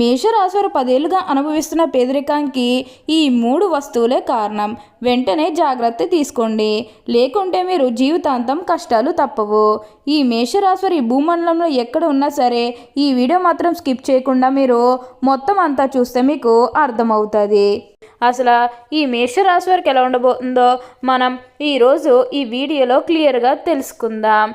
మేషరాశివారు పదేళ్ళుగా అనుభవిస్తున్న పేదరికానికి ఈ మూడు వస్తువులే కారణం. వెంటనే జాగ్రత్త తీసుకోండి. లేకుంటే మీరు జీవితాంతం కష్టాలు తప్పవు. ఈ మేషరాశివారి భూమండలంలో ఎక్కడ ఉన్నా సరే ఈ వీడియో మాత్రం స్కిప్ చేయకుండా మీరు మొత్తం అంతా చూస్తే మీకు అర్థమవుతుంది. అసలు ఈ మేషరాశి వారికి ఎలా ఉండబోతుందో మనం ఈరోజు ఈ వీడియోలో క్లియర్గా తెలుసుకుందాం.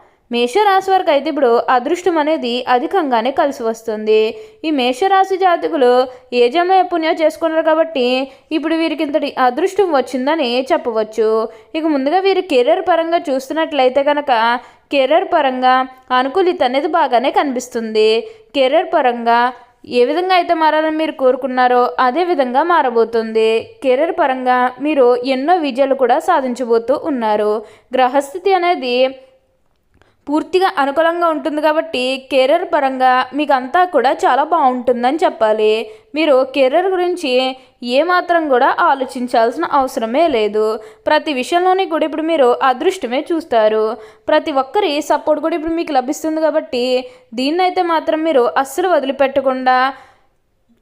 మేషరాశి వారికి అయితే ఇప్పుడు అదృష్టం అనేది అధికంగానే కలిసి వస్తుంది. ఈ మేషరాశి జాతకులు ఏ పుణ్యం చేసుకున్నారు కాబట్టి ఇప్పుడు వీరికి ఇంతటి అదృష్టం వచ్చిందని చెప్పవచ్చు. ఇక ముందుగా వీరి కెరీర్ పరంగా చూస్తున్నట్లయితే కనుక కెరీర్ పరంగా అనుకూలిత అనేది బాగానే కనిపిస్తుంది. కెరీర్ పరంగా ఏ విధంగా అయితే మారాలని మీరు కోరుకున్నారో అదే విధంగా మారబోతుంది. కెరీర్ పరంగా మీరు ఎన్నో విజయాలు కూడా సాధించబోతూ ఉన్నారు. గ్రహస్థితి అనేది పూర్తిగా అనుకూలంగా ఉంటుంది కాబట్టి కెరీర్ పరంగా మీకు అంతా కూడా చాలా బాగుంటుందని చెప్పాలి. మీరు కెరీర్ గురించి ఏమాత్రం కూడా ఆలోచించాల్సిన అవసరమే లేదు. ప్రతి విషయంలోని కూడా ఇప్పుడు మీరు అదృష్టమే చూస్తారు. ప్రతి ఒక్కరి సపోర్ట్ కూడా ఇప్పుడు మీకు లభిస్తుంది కాబట్టి దీన్నైతే మాత్రం మీరు అస్సలు వదిలిపెట్టకుండా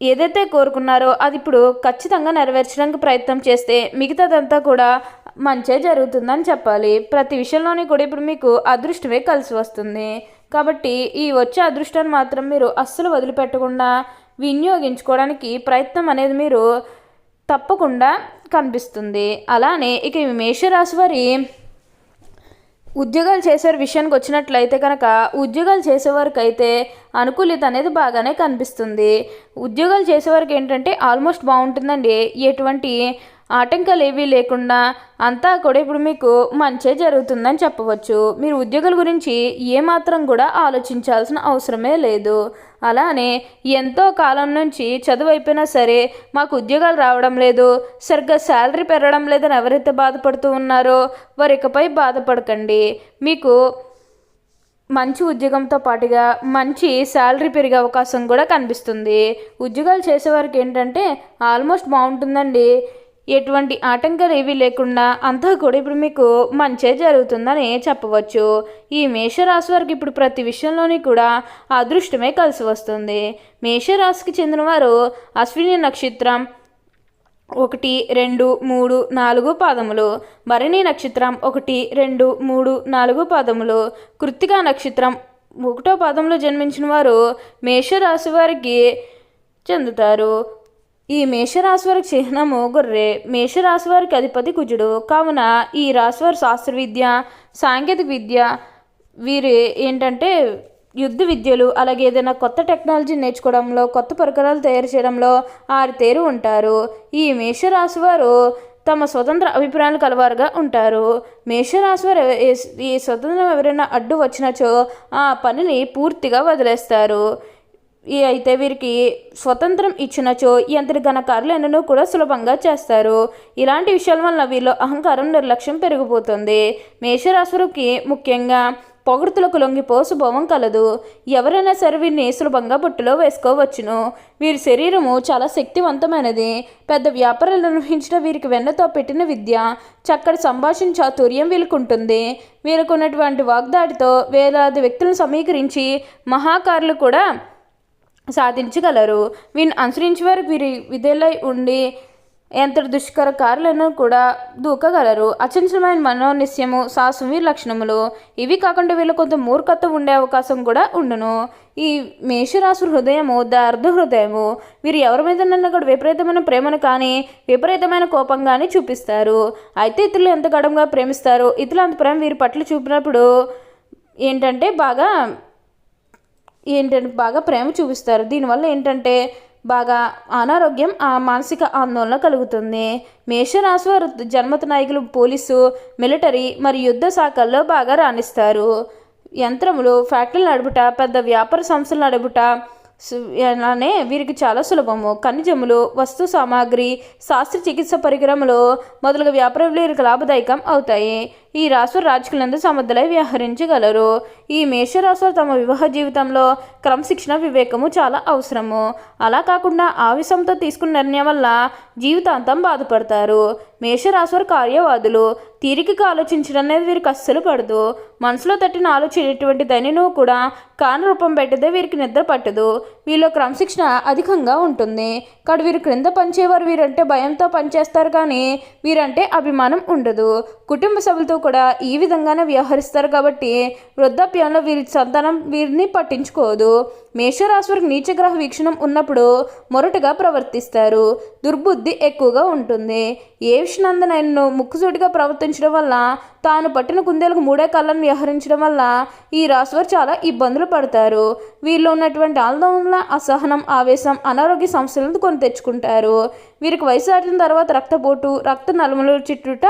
ఏదైతే కోరుకున్నారో అది ఇప్పుడు ఖచ్చితంగా నెరవేర్చడానికి ప్రయత్నం చేస్తే మిగతాదంతా కూడా మంచే జరుగుతుందని చెప్పాలి. ప్రతి విషయంలోని కూడా ఇప్పుడు మీకు అదృష్టమే కలిసి వస్తుంది. కాబట్టి ఈ వచ్చే అదృష్టాన్ని మాత్రం మీరు అస్సలు వదిలిపెట్టకుండా వినియోగించుకోవడానికి ప్రయత్నం అనేది మీరు తప్పకుండా కనిపిస్తుంది. అలానే ఇక మేషరాశి వారి ఉద్యోగాలు చేసే విషయానికి వచ్చినట్లయితే కనుక ఉద్యోగాలు చేసేవారికైతే అనుకూలిత అనేది బాగానే కనిపిస్తుంది. ఉద్యోగాలు చేసేవారికి ఏంటంటే ఆల్మోస్ట్ బాగుంటుందండి. ఎటువంటి ఆటంకాలు ఏవీ లేకుండా అంతా కూడా ఇప్పుడు మీకు మంచే జరుగుతుందని చెప్పవచ్చు. మీరు ఉద్యోగాల గురించి ఏమాత్రం కూడా ఆలోచించాల్సిన అవసరమే లేదు. అలానే ఎంతో కాలం నుంచి చదువు అయిపోయినా సరే మాకు ఉద్యోగాలు రావడం లేదు. సరిగ్గా శాలరీ పెరగడం లేదని ఎవరైతే బాధపడుతూ ఉన్నారో వారికపై ఇకపై బాధపడకండి. మీకు మంచి ఉద్యోగంతో పాటుగా మంచి శాలరీ పెరిగే అవకాశం కూడా కనిపిస్తుంది. ఉద్యోగాలు చేసేవారికి ఏంటంటే ఆల్మోస్ట్ బాగుంటుందండి. ఎటువంటి ఆటంకాలు ఏవి లేకుండా అంతా కూడా ఇప్పుడు మీకు మంచే జరుగుతుందని చెప్పవచ్చు. ఈ మేషరాశి వారికి ఇప్పుడు ప్రతి విషయంలోని కూడా అదృష్టమే కలిసి వస్తుంది. మేషరాశికి చెందినవారు అశ్విని నక్షత్రం ఒకటి రెండు మూడు నాలుగు పాదములు. భరణి నక్షత్రం ఒకటి రెండు మూడు నాలుగు పాదములు. కృత్తికా నక్షత్రం ఒకటో పాదంలో జన్మించిన వారు మేషరాశి వారికి చెందుతారు. ఈ మేషరాశి వారికి చిహ్నము గొర్రె. మేషరాశి వారికి అధిపతి కుజుడు. కావున ఈ రాశివారి శాస్త్ర విద్య సాంకేతిక విద్య వీరి ఏంటంటే యుద్ధ విద్యలు అలాగే ఏదైనా కొత్త టెక్నాలజీ నేర్చుకోవడంలో కొత్త పరికరాలు తయారు చేయడంలో ఆరితేరు ఉంటారు. ఈ మేషరాశి వారు తమ స్వతంత్ర అభిప్రాయాలు కలవారుగా ఉంటారు. మేషరాశి వారు ఈ స్వతంత్రం ఎవరైనా అడ్డు వచ్చినచో ఆ పనిని పూర్తిగా వదిలేస్తారు. ఈ అయితే వీరికి స్వతంత్రం ఇచ్చినచో ఎంతటి ఘనకారులు ఎన్నో కూడా సులభంగా చేస్తారు. ఇలాంటి విషయాల వల్ల వీళ్ళు అహంకారం నిర్లక్ష్యం పెరిగిపోతుంది. మేషరాశులకి ముఖ్యంగా పొగుడుతులకు లొంగిపో భవం కలదు. ఎవరైనా సరే వీరిని సులభంగా బుట్టలో వేసుకోవచ్చును. వీరి శరీరము చాలా శక్తివంతమైనది. పెద్ద వ్యాపారాలు నిర్వహించిన వీరికి వెన్నతో పెట్టిన విద్య చక్కటి సంభాషణ చాతుర్యం వీళ్ళకుంటుంది వీళ్ళకున్నటువంటి వాగ్దాడితో వేలాది వ్యక్తులను సమీకరించి మహాకారులు కూడా సాధించగలరు. వీరిని అనుసరించి వారు వీరి విధులై ఉండి ఎంతటి దుష్కర కార్యాలను కూడా దూకగలరు. అచంచలమైన మనోనిశ్యము సాహసం లక్షణములు ఇవి కాకుండా వీళ్ళు కొంత మూర్ఖత్వం ఉండే అవకాశం కూడా ఉండును. ఈ మేషరాశి హృదయము దార్ధ హృదయము వీరు ఎవరి మీద కూడా విపరీతమైన ప్రేమను కానీ విపరీతమైన కోపం కానీ చూపిస్తారు. అయితే ఇతరులు ఎంత గడంగా ప్రేమిస్తారు ఇతరులు అంత ప్రేమ వీరి పట్ల చూపినప్పుడు ఏంటంటే బాగా ఏంటంటే బాగా ప్రేమ చూపిస్తారు. దీనివల్ల ఏంటంటే బాగా అనారోగ్యం ఆ మానసిక ఆందోళన కలుగుతుంది. మేషరాశి వారు జన్మత నాయకులు పోలీసు మిలిటరీ మరియు యుద్ధ శాఖల్లో బాగా రాణిస్తారు. యంత్రములు ఫ్యాక్టరీలు నడుపుట పెద్ద వ్యాపార సంస్థలు నడుపుట అలానే వీరికి చాలా సులభము. ఖనిజములు వస్తు సామాగ్రి శాస్త్ర చికిత్స పరికరములు మొదలగు వ్యాపారంలో వీరికి లాభదాయకం అవుతాయి. ఈ రాష్ట్ర రాజకీయాలందు సమర్థులై వ్యవహరించగలరు. ఈ మేషరాశులు తమ వివాహ జీవితంలో క్రమశిక్షణ వివేకము చాలా అవసరము. అలా కాకుండా ఆవేశంతో తీసుకున్న నిర్ణయం వల్ల జీవితాంతం బాధపడతారు. మేషరాశువారు కార్యవాదులు. తీరికగా ఆలోచించడం అనేది వీరికి అస్సలు పడదు. మనసులో తట్టిన ఆలోచన దైనను కూడా కాన రూపం పెట్టదే వీరికి నిద్ర పట్టదు. వీళ్ళు క్రమశిక్షణ అధికంగా ఉంటుంది. కాదు వీరు క్రింద పనిచేవారు వీరంటే భయంతో పనిచేస్తారు కానీ వీరంటే అభిమానం ఉండదు. కుటుంబ సభ్యులతో కూడా ఈ విధంగానే వ్యవహరిస్తారు కాబట్టి వృద్ధాప్య వృద్ధాప్యంలో వీరి సంతానం వీరిని పట్టించుకోదు. మేషరాశివారికి నీచగ్రహ వీక్షణం ఉన్నప్పుడు మొరటుగా ప్రవర్తిస్తారు. దుర్బుద్ధి ఎక్కువగా ఉంటుంది. ఏ విషయానందనైనా ముక్కుసూటిగా ప్రవర్తించడం వల్ల తాను పట్టిన కుందేలకు మూడే కళ్ళను వ్యవహరించడం వల్ల ఈ రాశివారు చాలా ఇబ్బందులు పడతారు. వీళ్ళు ఉన్నటువంటి ఆందోళన అసహనం ఆవేశం అనారోగ్య సమస్యలను కొని తెచ్చుకుంటారు. వీరికి వయసు దాటిన తర్వాత రక్తపోటు రక్త నలుమలు చిట్టుట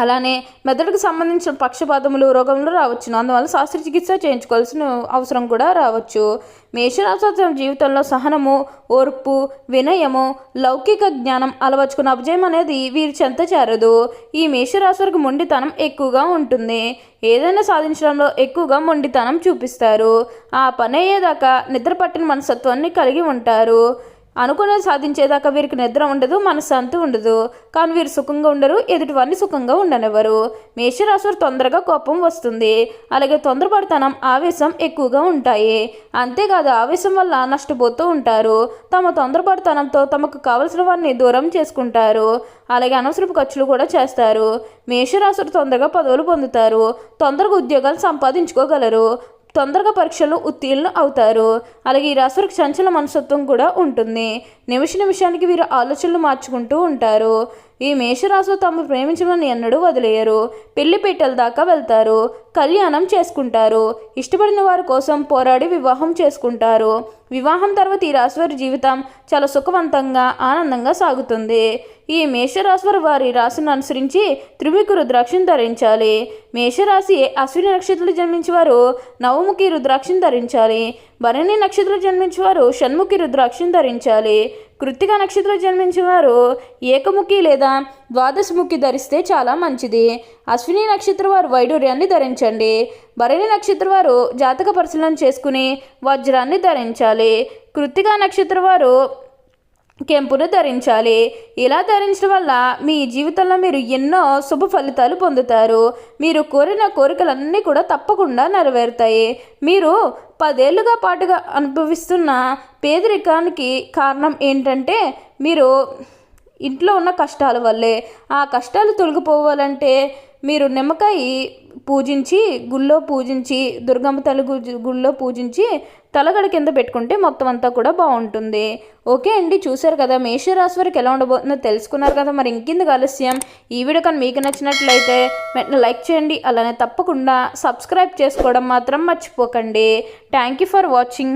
అలానే మెదడుకు సంబంధించిన పక్షపాతములు రోగములు రావచ్చును. అందువల్ల శస్త్రచికిత్స చేయించుకోవాల్సిన అవసరం కూడా రావచ్చు. మేషరాశి జీవితంలో సహనము ఓర్పు వినయము లౌకిక జ్ఞానం అలవర్చుకున్న అభిజయం అనేది వీరి చెంత చేరదు. ఈ మేషరాశి మొండితనం ఎక్కువగా ఉంటుంది. ఏదైనా సాధించడంలో ఎక్కువగా మొండితనం చూపిస్తారు. ఆ పని అయ్యేదాకా నిద్ర పట్టిన మనస్తత్వాన్ని కలిగి ఉంటారు. అనుకున్నది సాధించేదాకా వీరికి నిద్ర ఉండదు మనశ్శాంతి ఉండదు. కానీ వీరు సుఖంగా ఉండరు ఎదుటివారిని సుఖంగా ఉండనివ్వరు. మేషరాశివారు తొందరగా కోపం వస్తుంది. అలాగే తొందరపడతనం ఆవేశం ఎక్కువగా ఉంటాయి. అంతేకాదు ఆవేశం వల్ల నష్టపోతూ ఉంటారు. తమ తొందరపడతనంతో తమకు కావలసిన వారిని దూరం చేసుకుంటారు. అలాగే అనవసరపు ఖర్చులు కూడా చేస్తారు. మేషరాశులు తొందరగా పదవులు పొందుతారు. తొందరగా ఉద్యోగాలు సంపాదించుకోగలరు. తొందరగా పరీక్షలు ఉత్తీర్ణులు అవుతారు. అలాగే ఈ రాశివారికి చంచల మనస్తత్వం కూడా ఉంటుంది. నిమిష నిమిషానికి వీరు ఆలోచనలు మార్చుకుంటూ ఉంటారు. ఈ మేషరాశిలో తాము ప్రేమించమని ఎన్నడూ వదిలేయరు. పెళ్ళి పీటల దాకా వెళ్తారు. కళ్యాణం చేసుకుంటారు. ఇష్టపడిన వారి కోసం పోరాడి వివాహం చేసుకుంటారు. వివాహం తర్వాత ఈ రాశివారి జీవితం చాలా సుఖవంతంగా ఆనందంగా సాగుతుంది. ఈ మేషరాశివారి వారి రాశిని అనుసరించి త్రిముఖి రుద్రాక్షను ధరించాలి. మేషరాశి అశ్విని నక్షత్రంలో జన్మించేవారు నవముఖి రుద్రాక్షను ధరించాలి. భరణి నక్షత్రంలో జన్మించేవారు షణ్ముఖి రుద్రాక్షను ధరించాలి. కృత్తిక నక్షత్రంలో జన్మించేవారు ఏకముఖి లేదా ద్వాదశముఖి ధరిస్తే చాలా మంచిది. అశ్విని నక్షత్రం వారు వైడూర్యాన్ని ధరించండి. భరణి నక్షత్రం వారు జాతక పరిశీలన చేసుకుని వజ్రాన్ని ధరించాలి. కృత్తిక నక్షత్రం వారు కెంపును ధరించాలి. ఇలా ధరించడం వల్ల మీ జీవితంలో మీరు ఎన్నో శుభ ఫలితాలు పొందుతారు. మీరు కోరిన కోరికలన్నీ కూడా తప్పకుండా నెరవేరుతాయి. మీరు పదేళ్ళుగా పాటుగా అనుభవిస్తున్న పేదరికానికి కారణం ఏంటంటే మీరు ఇంట్లో ఉన్న కష్టాల వల్లే. ఆ కష్టాలు తొలగిపోవాలంటే మీరు నిమ్మకాయ పూజించి గుళ్ళో పూజించి దుర్గమ్మ తల్లి గుళ్ళో పూజించి తలగడ కింద పెట్టుకుంటే మొత్తం అంతా కూడా బాగుంటుంది. ఓకే అండి చూశారు కదా మేషరాశి వారికి ఎలా ఉండబోతుందో తెలుసుకున్నారు కదా మరి ఇంకింది ఆలస్యం. ఈ వీడియో కానీ మీకు నచ్చినట్లయితే వెంటనే లైక్ చేయండి అలానే తప్పకుండా సబ్స్క్రైబ్ చేసుకోవడం మాత్రం మర్చిపోకండి. Thank you for watching.